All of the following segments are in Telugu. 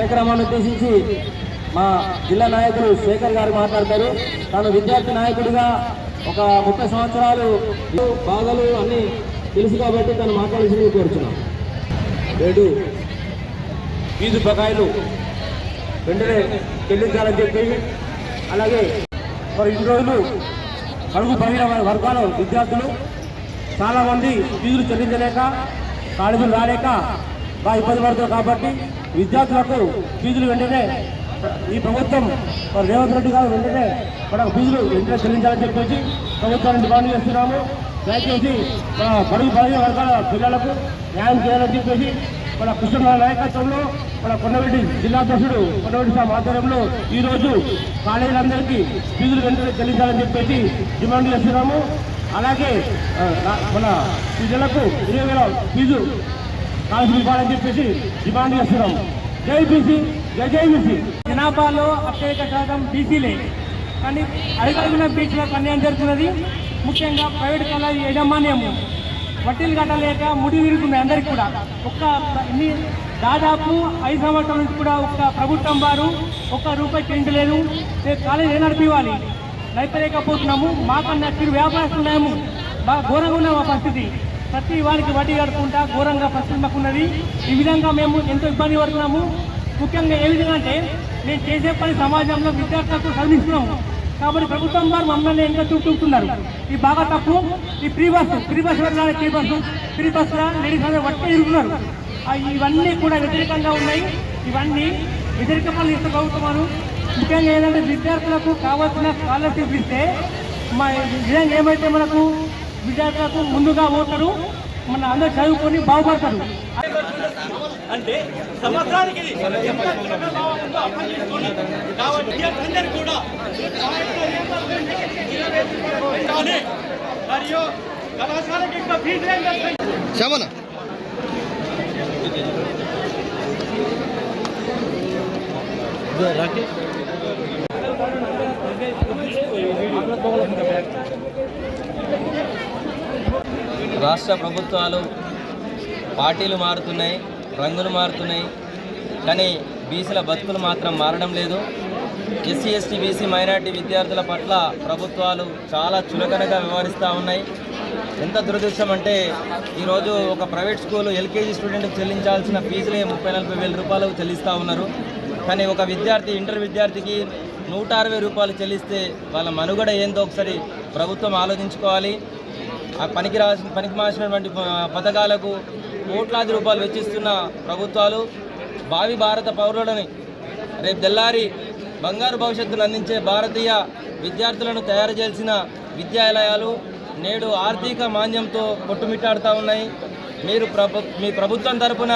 గురించి మా జిల్లా నాయకులు శేఖర్ గారు మాట్లాడతారు. తాను విద్యార్థి నాయకుడిగా ఒక ముప్పై సంవత్సరాలు బాధలు అన్నీ తెలుసు కాబట్టి తను మాట్లాడాల్సింది కోరుచున్నాం. ఏడు ఫీజు బకాయిలు వెంటనే చెల్లించాలని చెప్పి అలాగే మరి ఇన్ని రోజులు కడుగు పడిన వర్గాల విద్యార్థులు చాలామంది ఫీజులు చెల్లించలేక కాలేజీలు రాలేక బాగా ఇబ్బంది పడుతున్నారు కాబట్టి విద్యార్థులకు ఫీజులు వెంటనే ఈ ప్రభుత్వం రేవంత్ రెడ్డి గారు వెంటనే మన ఫీజులు వెంటనే చెల్లించాలని చెప్పేసి ప్రభుత్వాన్ని డిమాండ్ చేస్తున్నాము. దయచేసి మన బడుగు బలహీన వర్గాల పిల్లలకు న్యాయం చేయాలని చెప్పేసి మన కృష్ణ నాయకత్వంలో మన కొండవెడ్డి జిల్లా అధ్యక్షుడు కొండవెడ్డి సాబ్ ఆధ్వర్యంలో ఈరోజు కాలేజీలందరికీ ఫీజులు వెంటనే చెల్లించాలని చెప్పేసి డిమాండ్ చేస్తున్నాము. అలాగే మన ప్రజలకు ఇరవై వేల ఫీజు కాలేజీ ఇవ్వాలని చెప్పేసి డిమాండ్ చేస్తున్నాం. జై బీసీ జై జై బీసీ. జనాభాలో అత్యధిక శాతం బీసీలే. కానీ అడుగడుగున బీసీలకు అన్యాయం జరుగుతున్నది. ముఖ్యంగా ప్రైవేట్ కాలేజీ యాజమాన్యము వడ్డీలు కట్టలేక ముడి విరుగుతుంది అందరికీ కూడా. ఒక్క ఇన్ని దాదాపు ఐదు సంవత్సరాల నుంచి కూడా ఒక్క ప్రభుత్వం వారు ఒక్క రూపాయి చెందలేదు రేపు కాలేజీ ఏ నడిపివ్వాలి? నడిపలేకపోతున్నాము మాకన్నా చిరు వ్యాపారస్తున్నాము బాగా ఘోరంగా ఉన్న మా పరిస్థితి. ప్రతి వారికి వడ్డీ కడుపుకుంటా ఘోరంగా పరిస్థితి ఈ విధంగా మేము ఎంతో ఇబ్బంది పడుతున్నాము. ముఖ్యంగా ఏ విధంగా అంటే నేను చేసే పని సమాజంలో విద్యార్థులకు చదివిస్తున్నాము కాబట్టి ప్రభుత్వం వారు మమ్మల్ని ఇంకా చూపుతున్నారు ఇది బాగా తప్పు ఈ ఫ్రీ బస్సు ఫ్రీ బస్సు వెళ్ళాలి free bus. Free bus ladies అందరూ వట్టి ఇరుగుతున్నారు ఇవన్నీ కూడా వ్యతిరేకంగా ఉన్నాయి. ఇవన్నీ వ్యతిరేక పనులు ఇస్తే ప్రభుత్వం ముఖ్యంగా ఏంటంటే విద్యార్థులకు కావాల్సిన స్కాలర్షిప్ ఇస్తే మా నిజంగా ఏమైతే మనకు విద్యార్థులకు ముందుగా పోతారు. మన అందరూ చదువుకొని బాగుపడతారు. అంటే సంవత్సరానికి విద్యార్థులందరూ కూడా. మరియు కళాశాలకి ఇంకా ఫీజు శమన రాష్ట్ర ప్రభుత్వాలు పార్టీలు మారుతున్నాయి రంగులు మారుతున్నాయి కానీ బీసీల బతుకులు మాత్రం మారడం లేదు. ఎస్సీ ఎస్టీ బీసీ మైనార్టీ విద్యార్థుల పట్ల ప్రభుత్వాలు చాలా చులకనగా వ్యవహరిస్తూ ఉన్నాయి. ఎంత దురదృష్టం అంటే ఈరోజు ఒక ప్రైవేట్ స్కూల్ ఎల్కేజీ స్టూడెంట్కి చెల్లించాల్సిన ఫీజులే ముప్పై నలభై వేల రూపాయలు చెల్లిస్తూ ఉన్నారు. కానీ ఒక విద్యార్థి ఇంటర్ విద్యార్థికి నూట అరవై రూపాయలు చెల్లిస్తే వాళ్ళ మనుగడ ఏందో ఒకసారి ప్రభుత్వం ఆలోచించుకోవాలి. పనికి రాసిన పనికి మాసినటువంటి పథకాలకు కోట్లాది రూపాయలు వెచ్చిస్తున్న ప్రభుత్వాలు భావి భారత పౌరులని రేపు తెల్లారి బంగారు భవిష్యత్తును అందించే భారతీయ విద్యార్థులను తయారు చేయాల్సిన విద్యాలయాలు నేడు ఆర్థిక మాంద్యంతో కొట్టుమిట్టాడుతూ ఉన్నాయి. మీరు ప్రభు మీ ప్రభుత్వం తరపున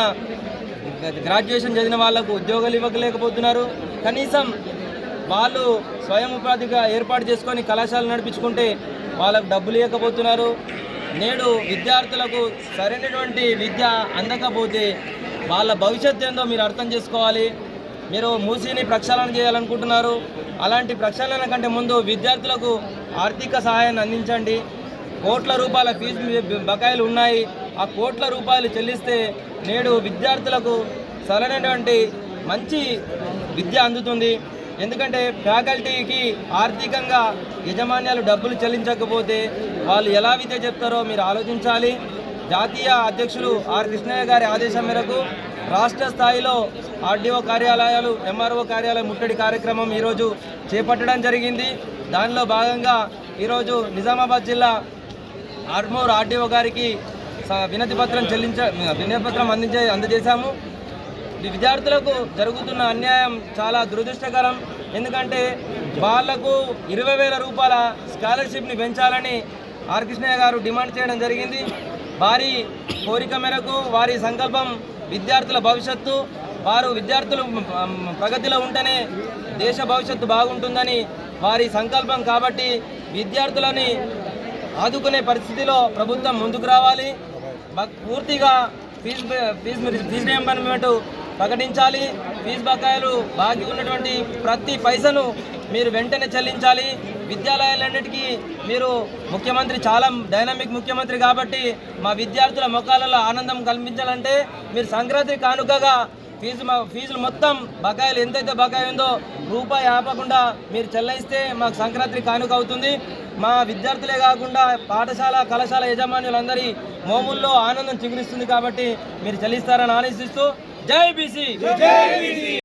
గ్రాడ్యుయేషన్ చదివిన వాళ్ళకు ఉద్యోగాలు ఇవ్వలేకపోతున్నారు. కనీసం వాళ్ళు స్వయం ఉపాధిగా ఏర్పాటు చేసుకొని కళాశాలలు నడిపించుకుంటే వాళ్ళకు డబ్బులు ఇవ్వకపోతున్నారు. నేడు విద్యార్థులకు సరైనటువంటి విద్య అందకపోతే వాళ్ళ భవిష్యత్తు ఏందో మీరు అర్థం చేసుకోవాలి. మీరు మూసీని ప్రక్షాళన చేయాలనుకుంటున్నారు. అలాంటి ప్రక్షాళన కంటే ముందు విద్యార్థులకు ఆర్థిక సహాయాన్ని అందించండి. కోట్ల రూపాయల ఫీజు బకాయిలు ఉన్నాయి. ఆ కోట్ల రూపాయలు చెల్లిస్తే నేడు విద్యార్థులకు సరైనటువంటి మంచి విద్య అందుతుంది. ఎందుకంటే ఫ్యాకల్టీకి ఆర్థికంగా యజమాన్యాలు డబ్బులు చెల్లించకపోతే వాళ్ళు ఎలా విద్య చెప్తారో మీరు ఆలోచించాలి. జాతీయ అధ్యక్షులు ఆర్ కృష్ణయ్య గారి ఆదేశం మేరకు రాష్ట్ర స్థాయిలో ఆర్డీఓ కార్యాలయాలు ఎంఆర్ఓ కార్యాలయ ముట్టడి కార్యక్రమం ఈరోజు చేపట్టడం జరిగింది. దానిలో భాగంగా ఈరోజు నిజామాబాద్ జిల్లా ఆర్మూర్ ఆర్డీఓ గారికి స- వినతి పత్రం చెల్లించ వినతి పత్రం అందించే అందజేశాము. ఈ విద్యార్థులకు జరుగుతున్న అన్యాయం చాలా దురదృష్టకరం. ఎందుకంటే వాళ్ళకు ఇరవై వేల రూపాయల స్కాలర్షిప్ని పెంచాలని ఆర్. కృష్ణయ్య గారు డిమాండ్ చేయడం జరిగింది. వారి కోరిక మేరకు వారి సంకల్పం విద్యార్థుల భవిష్యత్తు వారు విద్యార్థులు ప్రగతిలో ఉంటేనే దేశ భవిష్యత్తు బాగుంటుందని వారి సంకల్పం కాబట్టి విద్యార్థులని ఆదుకునే పరిస్థితిలో ప్రభుత్వం ముందుకు రావాలి. పూర్తిగా ఫీజు ఫీజు ఫీజు రియంబర్మెంట్ ప్రకటించాలి. ఫీజు బకాయిలు బాకీ ఉన్నటువంటి ప్రతి పైసను మీరు వెంటనే చెల్లించాలి. విద్యాలయాలన్నిటికీ మీరు ముఖ్యమంత్రి చాలా డైనమిక్ ముఖ్యమంత్రి కాబట్టి మా విద్యార్థుల ముఖాలలో ఆనందం కల్పించాలంటే మీరు సంక్రాంతి కానుకగా ఫీజు మా ఫీజులు మొత్తం బకాయిలు ఎంతైతే బకాయి ఉందో రూపాయి ఆపకుండా మీరు చెల్లిస్తే మాకు సంక్రాంతి కానుక అవుతుంది. మా విద్యార్థులే కాకుండా పాఠశాల కళాశాల యజమానులందరి మోముల్లో ఆనందం చిగురిస్తుంది కాబట్టి మీరు చెల్లిస్తారని ఆలోచిస్తూ జై బీసీ!